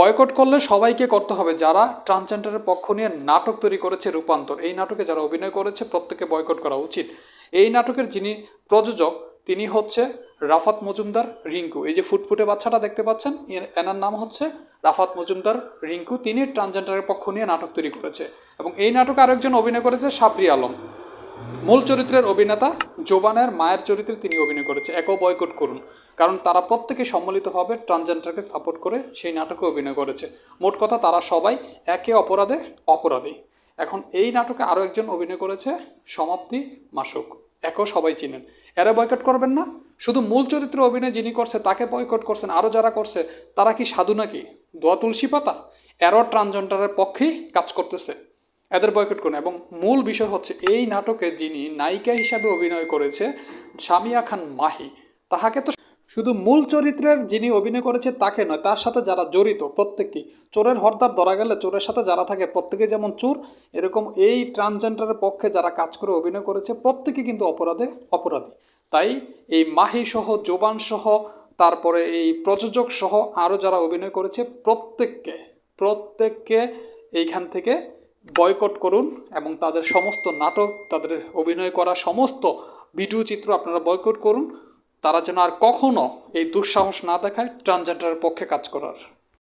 Boycott করলে সবাইকে করতে হবে। যারা ট্রান্সজেন্ডারের পক্ষ নিয়ে নাটক তৈরি করেছে রূপান্তর, এই নাটকে যারা অভিনয় করেছে প্রত্যেকে বয়কট করা উচিত। এই নাটকের যিনি প্রযোজক, তিনি হচ্ছে রাফাত মজুমদার রিঙ্কু। এই যে ফুটফুটে বাচ্চাটা দেখতে পাচ্ছেন এনার নাম হচ্ছে রাফাত মজুমদার রিঙ্কু। তিনি ট্রান্সজেন্ডারের পক্ষ নিয়ে নাটক তৈরি করেছে এবং এই নাটকে আরেকজন অভিনয় করেছে সাবরি আলম। মূল চরিত্রের অভিনেতা জোবানের মায়ের চরিত্রে তিনি অভিনয় করেছে। একও বয়কট করুন। কারণ তারা প্রত্যেকে সম্মিলিতভাবে ট্রান্সজেন্ডারকে সাপোর্ট করে সেই নাটকে অভিনয় করেছে। মোট কথা তারা সবাই একে অপরাধে অপরাধী। এখন এই নাটকে আরও একজন অভিনয় করেছে সমাপ্তি মাসুক। একও সবাই চিনেন। এরা বয়কট করবেন না। শুধু মূল চরিত্রে অভিনয় যিনি করছে, তাকে বয়কট করছেন, আরও যারা করছে, তারা কি সাধু নাকি? দোয়া তুলসী পাতা এরও ট্রান্সজেন্ডারের পক্ষেই কাজ করতেছে। এদের বয়কট করুন। এবং মূল বিষয় হচ্ছে, এই নাটকে যিনি নায়িকা হিসাবে অভিনয় করেছে, সামিয়া খান মাহি, তাহাকে তো শুধু মূল চরিত্রের যিনি অভিনয় করেছে তাকে নয়, তার সাথে যারা জড়িত প্রত্যেককেই চোরের হরদার ধরা গেলে চোরের সাথে যারা থাকে প্রত্যেকে যেমন চোর, এরকম এই ট্রান্সজেন্ডারের পক্ষে যারা কাজ করে অভিনয় করেছে প্রত্যেকে কিন্তু অপরাধে অপরাধী। তাই এই মাহি সহ, জোবান সহ, তারপরে এই প্রযোজক সহ আরও যারা অভিনয় করেছে, প্রত্যেককে প্রত্যেককে এইখান থেকে বয়কট করুন এবং তাদের সমস্ত নাটক, তাদের অভিনয় করা সমস্ত ভিডিও চিত্র আপনারা বয়কট করুন। তারা যেন আর কখনও এই দুঃসাহস না দেখায় ট্রান্সজেন্ডারের পক্ষে কাজ করার।